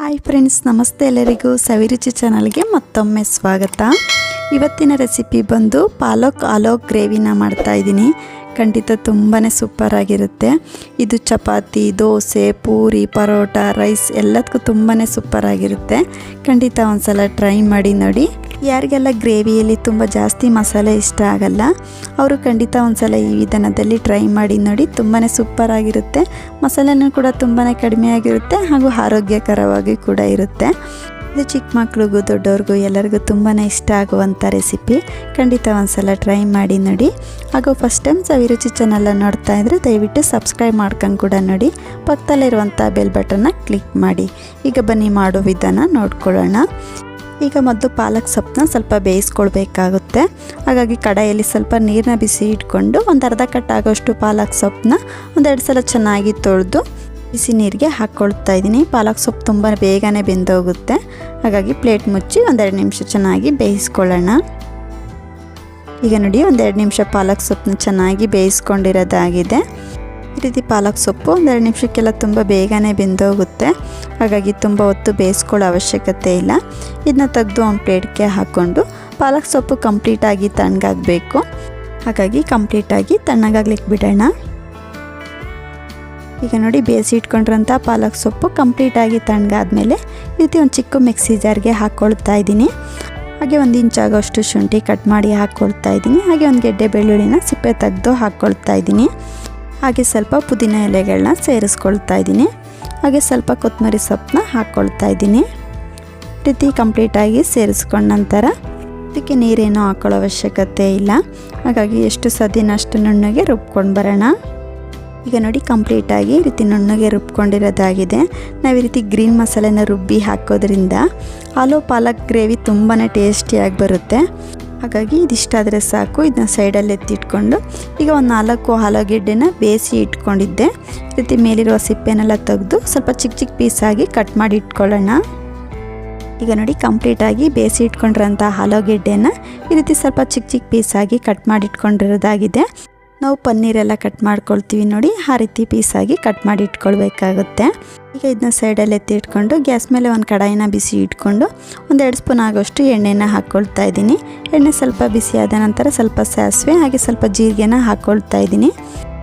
Hi friends ನಮಸ್ತೆ ಎಲ್ಲರಿಗೂ ಸವಿರುಚಿ ಚಾನಲ್ಗೆ ಮತ್ತೊಮ್ಮೆ ಸ್ವಾಗತ. ಇವತ್ತಿನ ರೆಸಿಪಿ ಬಂದು ಪಾಲಕ್ ಆಲೋ ಗ್ರೇವಿನ ಮಾಡ್ತಾ ಇದ್ದೀನಿ. ಖಂಡಿತ ತುಂಬಾ ಸೂಪರ್ ಆಗಿರುತ್ತೆ. ಇದು ಚಪಾತಿ, ದೋಸೆ, ಪೂರಿ, ಪರೋಟ ರೈಸ್ ಎಲ್ಲದಕ್ಕೂ ತುಂಬಾ ಸೂಪರ್ ಆಗಿರುತ್ತೆ. ಖಂಡಿತ ಒಂದ್ಸಲ ಟ್ರೈ ಮಾಡಿ ನೋಡಿ. ಯಾರಿಗೆಲ್ಲ ಗ್ರೇವಿಯಲ್ಲಿ ತುಂಬ ಜಾಸ್ತಿ ಮಸಾಲೆ ಇಷ್ಟ ಆಗಲ್ಲ, ಅವರು ಖಂಡಿತ ಒಂದ್ಸಲ ಈ ವಿಧಾನದಲ್ಲಿ ಟ್ರೈ ಮಾಡಿ ನೋಡಿ ತುಂಬಾ ಸೂಪರ್ ಆಗಿರುತ್ತೆ. ಮಸಾಲೆನೂ ಕೂಡ ತುಂಬಾ ಕಡಿಮೆ ಆಗಿರುತ್ತೆ ಹಾಗೂ ಆರೋಗ್ಯಕರವಾಗಿ ಕೂಡ ಇರುತ್ತೆ. ಇದು ಚಿಕ್ಕ ಮಕ್ಳಿಗೂ ದೊಡ್ಡವ್ರಿಗೂ ಎಲ್ಲರಿಗೂ ತುಂಬಾ ಇಷ್ಟ ಆಗುವಂಥ ರೆಸಿಪಿ ಖಂಡಿತ ಒಂದ್ಸಲ ಟ್ರೈ ಮಾಡಿ ನೋಡಿ. ಹಾಗೂ ಫಸ್ಟ್ ಟೈಮ್ ಸವಿರುಚಿ ಚಾನಲ್ ನೋಡ್ತಾ ಇದ್ದರೆ ದಯವಿಟ್ಟು ಸಬ್ಸ್ಕ್ರೈಬ್ ಮಾಡ್ಕೊಂಡು ಕೂಡ ನೋಡಿ. ಪಕ್ಕದಲ್ಲಿರುವಂಥ ಬೆಲ್ ಬಟನ್ನ ಕ್ಲಿಕ್ ಮಾಡಿ. ಈಗ ಬನ್ನಿ ಮಾಡೋ ವಿಧಾನ ನೋಡ್ಕೊಳ್ಳೋಣ. ಈಗ ಮೊದಲು ಪಾಲಕ್ ಸೊಪ್ಪನ್ನ ಸ್ವಲ್ಪ ಬೇಯಿಸ್ಕೊಳ್ಬೇಕಾಗುತ್ತೆ. ಹಾಗಾಗಿ ಕಡಾಯಲ್ಲಿ ಸ್ವಲ್ಪ ನೀರನ್ನ ಬಿಸಿ ಇಟ್ಕೊಂಡು ಒಂದು ಅರ್ಧ ಕಟ್ ಆಗೋಷ್ಟು ಪಾಲಕ್ ಸೊಪ್ಪನ್ನ ಒಂದೆರಡು ಸಲ ಚೆನ್ನಾಗಿ ತೊಳೆದು ಬಿಸಿ ನೀರಿಗೆ ಹಾಕ್ಕೊಳ್ತಾ ಇದ್ದೀನಿ. ಪಾಲಕ್ ಸೊಪ್ಪು ತುಂಬ ಬೇಗನೆ ಬೆಂದೋಗುತ್ತೆ. ಹಾಗಾಗಿ ಪ್ಲೇಟ್ ಮುಚ್ಚಿ ಒಂದೆರಡು ನಿಮಿಷ ಚೆನ್ನಾಗಿ ಬೇಯಿಸ್ಕೊಳ್ಳೋಣ. ಈಗ ನೋಡಿ, ಒಂದೆರಡು ನಿಮಿಷ ಪಾಲಕ್ ಸೊಪ್ಪನ್ನ ಚೆನ್ನಾಗಿ ಬೇಯಿಸ್ಕೊಂಡಿರೋದಾಗಿದೆ. ಈ ರೀತಿ ಪಾಲಕ್ ಸೊಪ್ಪು ಒಂದೆರಡು ನಿಮಿಷಕ್ಕೆಲ್ಲ ತುಂಬ ಬೇಗನೆ ಬೆಂದೋಗುತ್ತೆ. ಹಾಗಾಗಿ ತುಂಬ ಹೊತ್ತು ಬೇಯಿಸ್ಕೊಳ್ಳೋ ಅವಶ್ಯಕತೆ ಇಲ್ಲ. ಇದನ್ನ ತೆಗೆದು ಒಂದು ಪ್ಲೇಟ್ಗೆ ಹಾಕ್ಕೊಂಡು ಪಾಲಕ್ ಸೊಪ್ಪು ಕಂಪ್ಲೀಟಾಗಿ ತಣ್ಣಗಾಗಬೇಕು. ಹಾಗಾಗಿ ಕಂಪ್ಲೀಟಾಗಿ ತಣ್ಣಗಾಗ್ಲಿಕ್ಕೆ ಬಿಡೋಣ. ಈಗ ನೋಡಿ ಬೇಯಿಸಿ ಇಟ್ಕೊಂಡಿರೋಂಥ ಪಾಲಕ್ ಸೊಪ್ಪು ಕಂಪ್ಲೀಟಾಗಿ ತಣ್ಣಗಾದ್ಮೇಲೆ ರೀತಿ ಒಂದು ಚಿಕ್ಕ ಮಿಕ್ಸಿ ಜಾರ್ಗೆ ಹಾಕ್ಕೊಳ್ತಾ ಇದ್ದೀನಿ. ಹಾಗೆ ಒಂದು ಇಂಚಾಗೋಷ್ಟು ಶುಂಠಿ ಕಟ್ ಮಾಡಿ ಹಾಕ್ಕೊಳ್ತಾ ಇದ್ದೀನಿ. ಹಾಗೆ ಒಂದು ಗೆಡ್ಡೆ ಬೆಳ್ಳುಳ್ಳಿನ ಸಿಪ್ಪೆ ತೆಗೆದು ಹಾಕ್ಕೊಳ್ತಾ ಇದ್ದೀನಿ. ಹಾಗೆ ಸ್ವಲ್ಪ ಪುದೀನ ಎಲೆಗಳನ್ನ ಸೇರಿಸ್ಕೊಳ್ತಾ ಇದ್ದೀನಿ. ಹಾಗೆ ಸ್ವಲ್ಪ ಕೊತ್ತಂಬರಿ ಸೊಪ್ಪನ್ನ ಹಾಕ್ಕೊಳ್ತಾ ಇದ್ದೀನಿ. ರೀತಿ ಕಂಪ್ಲೀಟಾಗಿ ಸೇರಿಸ್ಕೊಂಡ ನಂತರ ಇದಕ್ಕೆ ನೀರೇನೂ ಹಾಕ್ಕೊಳ್ಳೋ ಅವಶ್ಯಕತೆ ಇಲ್ಲ. ಹಾಗಾಗಿ ಎಷ್ಟು ಸದಿನ ಅಷ್ಟು ನುಣ್ಣಗೆ ರುಬ್ಕೊಂಡು ಬರೋಣ. ಈಗ ನೋಡಿ ಕಂಪ್ಲೀಟಾಗಿ ಈ ರೀತಿ ನುಣ್ಣಗೆ ರುಬ್ಕೊಂಡಿರೋದಾಗಿದೆ. ನಾವು ಈ ರೀತಿ ಗ್ರೀನ್ ಮಸಾಲೆನ ರುಬ್ಬಿ ಹಾಕೋದ್ರಿಂದ ಆಲೂ ಪಾಲಕ್ ಗ್ರೇವಿ ತುಂಬಾ ಟೇಸ್ಟಿಯಾಗಿ ಬರುತ್ತೆ. ಹಾಗಾಗಿ ಇದಿಷ್ಟಾದರೆ ಸಾಕು ಇದನ್ನ ಸೈಡಲ್ಲಿ ಎತ್ತಿಟ್ಕೊಂಡು ಈಗ ಒಂದು ನಾಲ್ಕು ಆಲೂಗೆಡ್ಡೆನ ಬೇಯಿಸಿ ಇಟ್ಕೊಂಡಿದ್ದೆ. ಈ ರೀತಿ ಮೇಲಿರುವ ಸಿಪ್ಪೆನೆಲ್ಲ ತೆಗೆದು ಸ್ವಲ್ಪ ಚಿಕ್ಕ ಚಿಕ್ಕ ಪೀಸಾಗಿ ಕಟ್ ಮಾಡಿ ಇಟ್ಕೊಳ್ಳೋಣ. ಈಗ ನೋಡಿ ಕಂಪ್ಲೀಟಾಗಿ ಬೇಯಿಸಿ ಇಟ್ಕೊಂಡಿರೋಂಥ ಆಲೂಗೆಡ್ಡೆನ ಈ ರೀತಿ ಸ್ವಲ್ಪ ಚಿಕ್ಕ ಚಿಕ್ಕ ಪೀಸಾಗಿ ಕಟ್ ಮಾಡಿ ಇಟ್ಕೊಂಡಿರೋದಾಗಿದೆ. ನಾವು ಪನ್ನೀರೆಲ್ಲ ಕಟ್ ಮಾಡ್ಕೊಳ್ತೀವಿ ನೋಡಿ, ಆ ರೀತಿ ಪೀಸಾಗಿ ಕಟ್ ಮಾಡಿ ಇಟ್ಕೊಳ್ಬೇಕಾಗುತ್ತೆ. ಈಗ ಇದನ್ನ ಸೈಡಲ್ಲಿ ಎತ್ತಿ ಇಟ್ಕೊಂಡು, ಗ್ಯಾಸ್ ಮೇಲೆ ಒಂದು ಕಡಾಯಿನ ಬಿಸಿ ಇಟ್ಕೊಂಡು ಒಂದೆರಡು ಸ್ಪೂನ್ ಆಗೋಷ್ಟು ಎಣ್ಣೆನ ಹಾಕ್ಕೊಳ್ತಾ ಇದ್ದೀನಿ. ಎಣ್ಣೆ ಸ್ವಲ್ಪ ಬಿಸಿ ಆದ ನಂತರ ಸ್ವಲ್ಪ ಸಾಸಿವೆ, ಹಾಗೆ ಸ್ವಲ್ಪ ಜೀರಿಗೆನ ಹಾಕ್ಕೊಳ್ತಾ ಇದ್ದೀನಿ.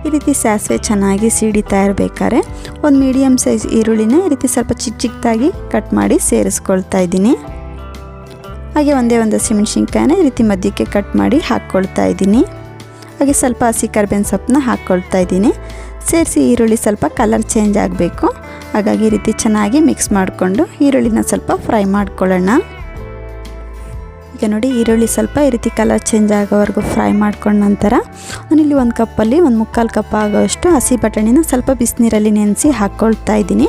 ಈ ರೀತಿ ಸಾಸಿವೆ ಚೆನ್ನಾಗಿ ಸಿಡಿತಾ ಇರಬೇಕಾದ್ರೆ, ಒಂದು ಮೀಡಿಯಮ್ ಸೈಜ್ ಈರುಳ್ಳಿನ ಈ ರೀತಿ ಸ್ವಲ್ಪ ಚಿಕ್ಕ ಚಿಕ್ಕದಾಗಿ ಕಟ್ ಮಾಡಿ ಸೇರಿಸ್ಕೊಳ್ತಾ ಇದ್ದೀನಿ. ಹಾಗೆ ಒಂದೇ ಒಂದು ಹಸಿಮೆಣ್ಸಿನ್ಕಾಯಿನ ಈ ರೀತಿ ಮಧ್ಯಕ್ಕೆ ಕಟ್ ಮಾಡಿ ಹಾಕ್ಕೊಳ್ತಾ ಇದ್ದೀನಿ. ಹಾಗೆ ಸ್ವಲ್ಪ ಹಸಿ ಕರ್ಬೇವಿನ ಸೊಪ್ಪನ್ನ ಹಾಕ್ಕೊಳ್ತಾ ಇದ್ದೀನಿ. ಸೇರಿಸಿ ಈರುಳ್ಳಿ ಸ್ವಲ್ಪ ಕಲರ್ ಚೇಂಜ್ ಆಗಬೇಕು. ಹಾಗಾಗಿ ಈ ರೀತಿ ಚೆನ್ನಾಗಿ ಮಿಕ್ಸ್ ಮಾಡಿಕೊಂಡು ಈರುಳ್ಳಿನ ಸ್ವಲ್ಪ ಫ್ರೈ ಮಾಡ್ಕೊಳ್ಳೋಣ. ಈಗ ನೋಡಿ ಈರುಳ್ಳಿ ಸ್ವಲ್ಪ ಈ ರೀತಿ ಕಲರ್ ಚೇಂಜ್ ಆಗೋವರೆಗೂ ಫ್ರೈ ಮಾಡ್ಕೊಂಡ ನಂತರ ನಾನಿಲ್ಲಿ ಒಂದು ಕಪ್ಪಲ್ಲಿ ಒಂದು ಮುಕ್ಕಾಲು ಕಪ್ ಆಗೋಷ್ಟು ಹಸಿ ಬಟಾಣಿನ ಸ್ವಲ್ಪ ಬಿಸಿನೀರಲ್ಲಿ ನೆನೆಸಿ ಹಾಕ್ಕೊಳ್ತಾ ಇದ್ದೀನಿ.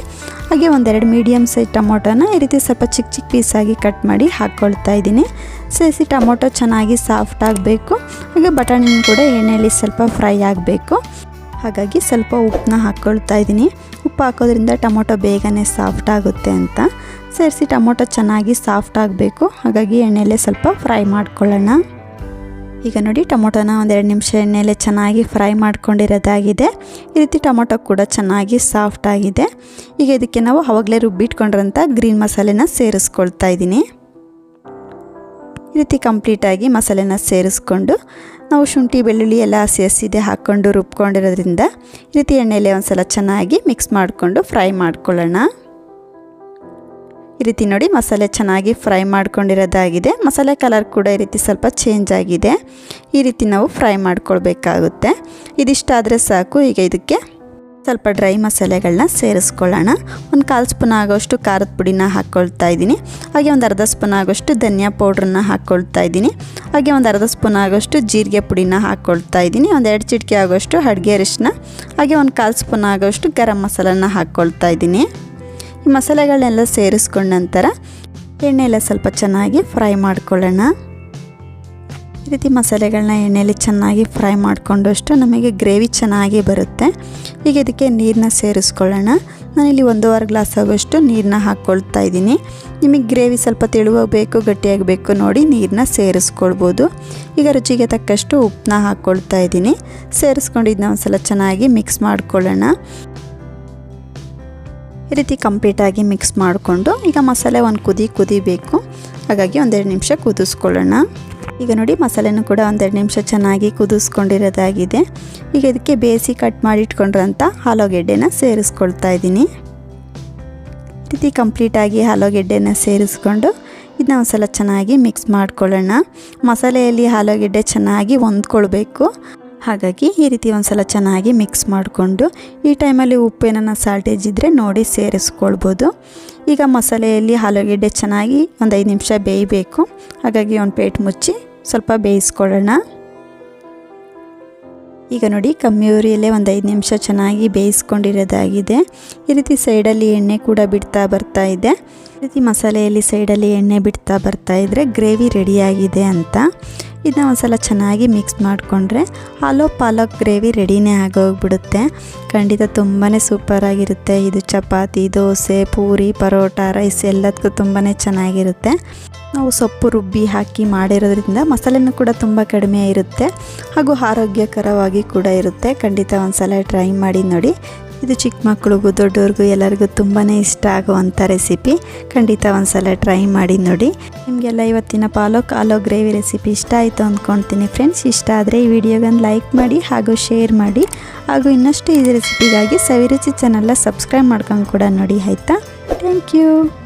ಹಾಗೆ ಒಂದೆರಡು ಮೀಡಿಯಮ್ ಸೈಜ್ ಟೊಮೊಟೊನ ಈ ರೀತಿ ಸ್ವಲ್ಪ ಚಿಕ್ಕ ಚಿಕ್ಕ ಪೀಸಾಗಿ ಕಟ್ ಮಾಡಿ ಹಾಕ್ಕೊಳ್ತಾ ಇದ್ದೀನಿ. ಸೇರಿಸಿ ಟೊಮೊಟೊ ಚೆನ್ನಾಗಿ ಸಾಫ್ಟ್ ಆಗಬೇಕು. ಹಾಗೆ ಬಟಾಣಿನ ಕೂಡ ಎಣ್ಣೆಯಲ್ಲಿ ಸ್ವಲ್ಪ ಫ್ರೈ ಆಗಬೇಕು. ಹಾಗಾಗಿ ಸ್ವಲ್ಪ ಉಪ್ಪನ್ನ ಹಾಕ್ಕೊಳ್ತಾ ಇದ್ದೀನಿ. ಉಪ್ಪು ಹಾಕೋದ್ರಿಂದ ಟೊಮೊಟೊ ಬೇಗನೆ ಸಾಫ್ಟ್ ಆಗುತ್ತೆ ಅಂತ. ಸೇರಿಸಿ ಟೊಮೊಟೊ ಚೆನ್ನಾಗಿ ಸಾಫ್ಟ್ ಆಗಬೇಕು. ಹಾಗಾಗಿ ಎಣ್ಣೆಯಲ್ಲೇ ಸ್ವಲ್ಪ ಫ್ರೈ ಮಾಡ್ಕೊಳ್ಳೋಣ. ಈಗ ನೋಡಿ ಟೊಮೊಟೊನ ಒಂದೆರಡು ನಿಮಿಷ ಎಣ್ಣೆಯಲ್ಲೇ ಚೆನ್ನಾಗಿ ಫ್ರೈ ಮಾಡ್ಕೊಂಡಿರೋದಾಗಿದೆ. ಈ ರೀತಿ ಟೊಮೊಟೊ ಕೂಡ ಚೆನ್ನಾಗಿ ಸಾಫ್ಟ್ ಆಗಿದೆ. ಈಗ ಇದಕ್ಕೆ ನಾವು ಅವಾಗಲೇ ರುಬ್ಬಿಟ್ಕೊಂಡಿರೋಂಥ ಗ್ರೀನ್ ಮಸಾಲೆನ ಸೇರಿಸ್ಕೊಳ್ತಾ ಇದ್ದೀನಿ. ಈ ರೀತಿ ಕಂಪ್ಲೀಟಾಗಿ ಮಸಾಲೆನ ಸೇರಿಸ್ಕೊಂಡು ನಾವು ಶುಂಠಿ, ಬೆಳ್ಳುಳ್ಳಿ ಎಲ್ಲ ಹಸಿ ಹಸಿದೆ ಹಾಕ್ಕೊಂಡು ರುಬ್ಕೊಂಡಿರೋದ್ರಿಂದ ಈ ರೀತಿ ಎಣ್ಣೆಲೆ ಒಂದು ಸಲ ಚೆನ್ನಾಗಿ ಮಿಕ್ಸ್ ಮಾಡಿಕೊಂಡು ಫ್ರೈ ಮಾಡ್ಕೊಳ್ಳೋಣ. ಈ ರೀತಿ ನೋಡಿ ಮಸಾಲೆ ಚೆನ್ನಾಗಿ ಫ್ರೈ ಮಾಡ್ಕೊಂಡಿರೋದಾಗಿದೆ. ಮಸಾಲೆ ಕಲರ್ ಕೂಡ ಈ ರೀತಿ ಸ್ವಲ್ಪ ಚೇಂಜ್ ಆಗಿದೆ. ಈ ರೀತಿ ನಾವು ಫ್ರೈ ಮಾಡ್ಕೊಳ್ಬೇಕಾಗುತ್ತೆ. ಇದಿಷ್ಟಾದರೆ ಸಾಕು. ಈಗ ಇದಕ್ಕೆ ಸ್ವಲ್ಪ ಡ್ರೈ ಮಸಾಲೆಗಳನ್ನ ಸೇರಿಸ್ಕೊಳ್ಳೋಣ. ಒಂದು ಕಾಲು ಸ್ಪೂನ್ ಆಗೋಷ್ಟು ಖಾರದ ಪುಡಿನ ಹಾಕ್ಕೊಳ್ತಾ ಇದ್ದೀನಿ. ಹಾಗೆ ಒಂದು ಅರ್ಧ ಸ್ಪೂನ್ ಆಗೋಷ್ಟು ಧನಿಯಾ ಪೌಡ್ರನ್ನ ಹಾಕ್ಕೊಳ್ತಾ ಇದ್ದೀನಿ. ಹಾಗೆ ಒಂದು ಅರ್ಧ ಸ್ಪೂನ್ ಆಗೋಷ್ಟು ಜೀರಿಗೆ ಪುಡಿನ ಹಾಕ್ಕೊಳ್ತಾ ಇದ್ದೀನಿ. ಒಂದು ಎರಡು ಚಿಟಿಕೆ ಆಗೋಷ್ಟು ಅಡುಗೆ ಅರಿಶಿನ ಹಾಗೆ ಒಂದು ಕಾಲು ಸ್ಪೂನ್ ಆಗೋಷ್ಟು ಗರಂ ಮಸಾಲನ್ನ ಹಾಕ್ಕೊಳ್ತಾ ಇದ್ದೀನಿ. ಈ ಮಸಾಲೆಗಳನ್ನೆಲ್ಲ ಸೇರಿಸ್ಕೊಂಡ ನಂತರ ಎಣ್ಣೆ ಎಲ್ಲ ಸ್ವಲ್ಪ ಚೆನ್ನಾಗಿ ಫ್ರೈ ಮಾಡ್ಕೊಳ್ಳೋಣ. ರೀತಿ ಮಸಾಲೆಗಳನ್ನ ಎಣ್ಣೆಯಲ್ಲಿ ಚೆನ್ನಾಗಿ ಫ್ರೈ ಮಾಡಿಕೊಂಡಷ್ಟು ನಮಗೆ ಗ್ರೇವಿ ಚೆನ್ನಾಗಿ ಬರುತ್ತೆ. ಈಗ ಇದಕ್ಕೆ ನೀರನ್ನ ಸೇರಿಸ್ಕೊಳ್ಳೋಣ. ನಾನಿಲ್ಲಿ ಒಂದೂವರೆ ಗ್ಲಾಸ್ ಆಗೋಷ್ಟು ನೀರನ್ನ ಹಾಕ್ಕೊಳ್ತಾ ಇದ್ದೀನಿ. ನಿಮಗೆ ಗ್ರೇವಿ ಸ್ವಲ್ಪ ತೆಳುವಾಗಬೇಕು ಗಟ್ಟಿಯಾಗಬೇಕು ನೋಡಿ ನೀರನ್ನ ಸೇರಿಸ್ಕೊಳ್ಬೋದು. ಈಗ ರುಚಿಗೆ ತಕ್ಕಷ್ಟು ಉಪ್ಪನ್ನ ಹಾಕ್ಕೊಳ್ತಾ ಇದ್ದೀನಿ. ಸೇರಿಸ್ಕೊಂಡಿದ್ದನ್ನ ಒಂದು ಸಲ ಚೆನ್ನಾಗಿ ಮಿಕ್ಸ್ ಮಾಡ್ಕೊಳ್ಳೋಣ. ಈ ರೀತಿ ಕಂಪ್ಲೀಟಾಗಿ ಮಿಕ್ಸ್ ಮಾಡಿಕೊಂಡು ಈಗ ಮಸಾಲೆ ಒಂದು ಕುದಿ ಕುದಿಬೇಕು ಹಾಗಾಗಿ ಒಂದೆರಡು ನಿಮಿಷ ಕುದಿಸ್ಕೊಳ್ಳೋಣ. ಈಗ ನೋಡಿ ಮಸಾಲೆನೂ ಕೂಡ ಒಂದೆರಡು ನಿಮಿಷ ಚೆನ್ನಾಗಿ ಕುದಿಸ್ಕೊಂಡಿರೋದಾಗಿದೆ. ಈಗ ಇದಕ್ಕೆ ಬೇಯಿಸಿ ಕಟ್ ಮಾಡಿ ಇಟ್ಕೊಂಡಿರೋಂಥ ಆಲೂಗೆಡ್ಡೆನ ಸೇರಿಸ್ಕೊಳ್ತಾ ಇದ್ದೀನಿ. ರೀತಿ ಕಂಪ್ಲೀಟಾಗಿ ಆಲೂಗೆಡ್ಡೆನ ಸೇರಿಸ್ಕೊಂಡು ಇದನ್ನ ಒಂದು ಸಲ ಚೆನ್ನಾಗಿ ಮಿಕ್ಸ್ ಮಾಡ್ಕೊಳ್ಳೋಣ. ಮಸಾಲೆಯಲ್ಲಿ ಆಲೂಗೆಡ್ಡೆ ಚೆನ್ನಾಗಿ ಹೊಂದ್ಕೊಳ್ಬೇಕು. ಹಾಗಾಗಿ ಈ ರೀತಿ ಒಂದು ಸಲ ಚೆನ್ನಾಗಿ ಮಿಕ್ಸ್ ಮಾಡಿಕೊಂಡು ಈ ಟೈಮಲ್ಲಿ ಉಪ್ಪೇನ ಸಾಲ್ಟೇಜ್ ಇದ್ದರೆ ನೋಡಿ ಸೇರಿಸ್ಕೊಳ್ಬೋದು. ಈಗ ಮಸಾಲೆಯಲ್ಲಿ ಆಲೂಗೆಡ್ಡೆ ಚೆನ್ನಾಗಿ ಒಂದು ಐದು ನಿಮಿಷ ಬೇಯಬೇಕು. ಹಾಗಾಗಿ ಒಂದು ಪ್ಲೇಟ್ ಮುಚ್ಚಿ ಸ್ವಲ್ಪ ಬೇಯಿಸ್ಕೊಳ್ಳೋಣ. ಈಗ ನೋಡಿ, ಕಮ್ಮಿ ಉರಿಯಲ್ಲೇ ಒಂದು ಐದು ನಿಮಿಷ ಚೆನ್ನಾಗಿ ಬೇಯಿಸ್ಕೊಂಡಿರೋದಾಗಿದೆ. ಈ ರೀತಿ ಸೈಡಲ್ಲಿ ಎಣ್ಣೆ ಕೂಡ ಬಿಡ್ತಾ ಬರ್ತಾ ಇದೆ. ರೀತಿ ಮಸಾಲೆಯಲ್ಲಿ ಸೈಡಲ್ಲಿ ಎಣ್ಣೆ ಬಿಡ್ತಾ ಬರ್ತಾ ಇದ್ದರೆ ಗ್ರೇವಿ ರೆಡಿಯಾಗಿದೆ ಅಂತ. ಇದನ್ನ ಒಂದ್ಸಲ ಚೆನ್ನಾಗಿ ಮಿಕ್ಸ್ ಮಾಡಿಕೊಂಡ್ರೆ ಆಲೂ ಪಾಲಕ್ ಗ್ರೇವಿ ರೆಡಿನೇ ಆಗೋಗ್ಬಿಡುತ್ತೆ. ಖಂಡಿತ ತುಂಬಾ ಸೂಪರಾಗಿರುತ್ತೆ ಇದು ಚಪಾತಿ, ದೋಸೆ, ಪೂರಿ, ಪರೋಟ, ರೈಸ್ ಎಲ್ಲದಕ್ಕೂ ತುಂಬಾ ಚೆನ್ನಾಗಿರುತ್ತೆ. ನಾವು ಸೊಪ್ಪು ರುಬ್ಬಿ ಹಾಕಿ ಮಾಡಿರೋದ್ರಿಂದ ಮಸಾಲೆನೂ ಕೂಡ ತುಂಬ ಕಡಿಮೆ ಇರುತ್ತೆ. ಹಾಗೂ ಆರೋಗ್ಯಕರವಾಗಿ ಕೂಡ ಇರುತ್ತೆ. ಖಂಡಿತ ಒಂದ್ಸಲ ಟ್ರೈ ಮಾಡಿ ನೋಡಿ. ಇದು ಚಿಕ್ಕ ಮಕ್ಕಳಿಗೂ ದೊಡ್ಡವ್ರಿಗೂ ಎಲ್ಲರಿಗೂ ತುಂಬಾ ಇಷ್ಟ ಆಗುವಂಥ ರೆಸಿಪಿ ಖಂಡಿತ ಒಂದ್ಸಲ ಟ್ರೈ ಮಾಡಿ ನೋಡಿ. ನಿಮಗೆಲ್ಲ ಇವತ್ತಿನ ಪಾಲಕ್, ಆಲೋ ಗ್ರೇವಿ ರೆಸಿಪಿ ಇಷ್ಟ ಆಯಿತು ಅಂದ್ಕೊಳ್ತೀನಿ ಫ್ರೆಂಡ್ಸ್ ಇಷ್ಟ ಆದರೆ ಈ ವಿಡಿಯೋಗೊಂದು ಲೈಕ್ ಮಾಡಿ ಹಾಗೂ ಶೇರ್ ಮಾಡಿ. ಹಾಗೂ ಇನ್ನಷ್ಟು ಈ ರೆಸಿಪಿಗಾಗಿ ಸವಿರುಚಿ ಚಾನಲ್ನ ಸಬ್ಸ್ಕ್ರೈಬ್ ಮಾಡ್ಕೊಂಡು ಕೂಡ ನೋಡಿ, ಆಯಿತಾ? Thank you